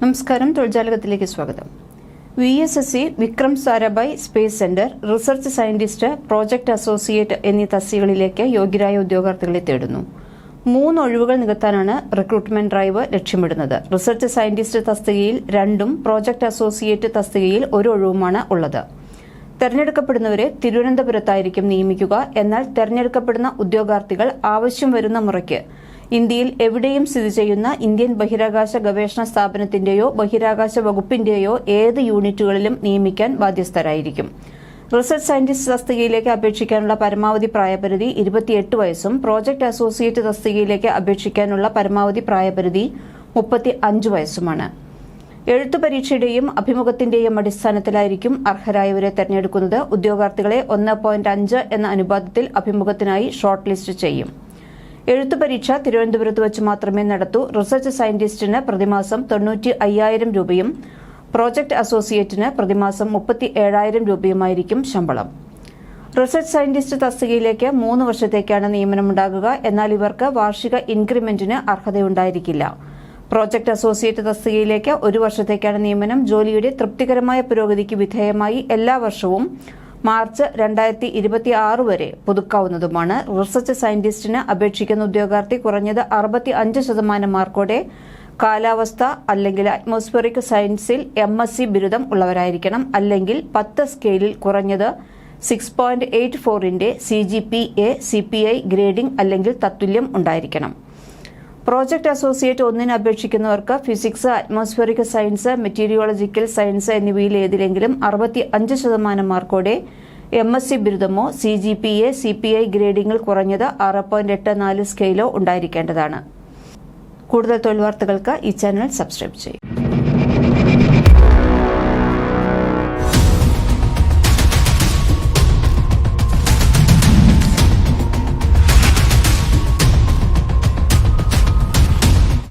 നമസ്കാരം തൊഴിൽജാലകത്തിലേക്ക് സ്വാഗതം. V S S C Vikram Sarabhai space centre research scientist project associate എന്നീ തസ്തികകളിലേക്ക് യോഗ്യരായ ഉദ്യോഗാർത്ഥികളെ തേടുന്നു. മൂന്ന് ഒഴിവുകൾ നികത്താനാണ് റിക്രൂട്ട്മെന്റ് ഡ്രൈവ് ലക്ഷ്യമിടുന്നത്. റിസർച്ച് സയന്റിസ്റ്റ് തസ്തികയിൽ രണ്ടും പ്രോജക്ട് അസോസിയേറ്റ് തസ്തികയിൽ ഒരു ഒഴിവുമാണ് ഉള്ളത്. തെരഞ്ഞെടുക്കപ്പെടുന്നവരെ തിരുവനന്തപുരത്തായിരിക്കും നിയമിക്കുക. എന്നാൽ തെരഞ്ഞെടുക്കപ്പെടുന്ന ഉദ്യോഗാർത്ഥികൾ ആവശ്യം വരുന്ന മുറയ്ക്ക് ഇന്ത്യയിൽ എവിടെയും സ്ഥിതി ചെയ്യുന്ന ഇന്ത്യൻ ബഹിരാകാശ ഗവേഷണ സ്ഥാപനത്തിന്റെയോ ബഹിരാകാശ വകുപ്പിന്റെയോ ഏത് യൂണിറ്റുകളിലും നിയമിക്കാൻ ബാധ്യസ്ഥരായിരിക്കും. റിസർച്ച് സയന്റിസ്റ്റ് തസ്തികയിലേക്ക് അപേക്ഷിക്കാനുള്ള പരമാവധി പ്രായപരിധി ഇരുപത്തിയെട്ട് വയസ്സും പ്രോജക്ട് അസോസിയേറ്റ് തസ്തികയിലേക്ക് അപേക്ഷിക്കാനുള്ള പരമാവധി പ്രായപരിധി മുപ്പത്തി അഞ്ച് വയസ്സുമാണ്. എഴുത്തു പരീക്ഷയുടെയും അഭിമുഖത്തിന്റെയും അടിസ്ഥാനത്തിലായിരിക്കും അർഹരായവരെ തെരഞ്ഞെടുക്കുന്നത്. ഉദ്യോഗാർത്ഥികളെ ഒന്ന് പോയിന്റ് അഞ്ച് എന്ന അനുപാതത്തിൽ അഭിമുഖത്തിനായി ഷോർട്ട് ലിസ്റ്റ് ചെയ്യും. എഴുത്തു പരീക്ഷ തിരുവനന്തപുരത്ത് വെച്ച് മാത്രമേ നടത്തൂ. റിസർച്ച് സയന്റിസ്റ്റിന് പ്രതിമാസം തൊണ്ണൂറ്റി അയ്യായിരം രൂപയും പ്രോജക്ട് അസോസിയേറ്റിന് പ്രതിമാസം മുപ്പത്തി ഏഴായിരം രൂപയുമായിരിക്കും ശമ്പളം. റിസർച്ച് സയന്റിസ്റ്റ് തസ്തികയിലേക്ക് മൂന്ന് വർഷത്തേക്കാണ് നിയമനമുണ്ടാകുക. എന്നാൽ ഇവർക്ക് വാർഷിക ഇൻക്രിമെന്റിന് അർഹതയുണ്ടായിരിക്കില്ല. പ്രോജക്ട് അസോസിയേറ്റ് തസ്തികയിലേക്ക് ഒരു വർഷത്തേക്കാണ് നിയമനം. ജോലിയുടെ തൃപ്തികരമായ പുരോഗതിക്ക് വിധേയമായി എല്ലാ വർഷവും മാർച്ച് രണ്ടായിരത്തി ഇരുപത്തി ആറ് വരെ പുതുക്കാവുന്നതുമാണ്. റിസർച്ച് സയന്റിസ്റ്റിന് അപേക്ഷിക്കുന്ന ഉദ്യോഗാർത്ഥി കുറഞ്ഞത് അറുപത്തി അഞ്ച് ശതമാനം മാർക്കോടെ കാലാവസ്ഥ അല്ലെങ്കിൽ അറ്റ്മോസ്ഫിയറിക് സയൻസിൽ എം എസ് സി ബിരുദം ഉള്ളവരായിരിക്കണം. അല്ലെങ്കിൽ പത്ത് സ്കെയിലിൽ കുറഞ്ഞത് സിക്സ് പോയിന്റ് എയ്റ്റ് ഫോറിന്റെ C G P A C P I grading അല്ലെങ്കിൽ തത്തുല്യം ഉണ്ടായിരിക്കണം. പ്രോജക്ട് അസോസിയേറ്റ് ഒന്നിന് അപേക്ഷിക്കുന്നവർക്ക് physics atmospheric science meteorological science എന്നിവയിൽ ഏതിലെങ്കിലും അറുപത്തി അഞ്ച് ശതമാനം മാർക്കോടെ M S C ബിരുദമോ C G P A C P I ഗ്രേഡിംഗിൽ കുറഞ്ഞത് ആറ് പോയിന്റ് എട്ട് നാല് സ്കെയിലോ ഉണ്ടായിരിക്കേണ്ടതാണ്. കൂടുതൽ തൊഴിൽ വാർത്തകൾക്ക് ഈ ചാനൽ സബ്സ്ക്രൈബ് ചെയ്യും.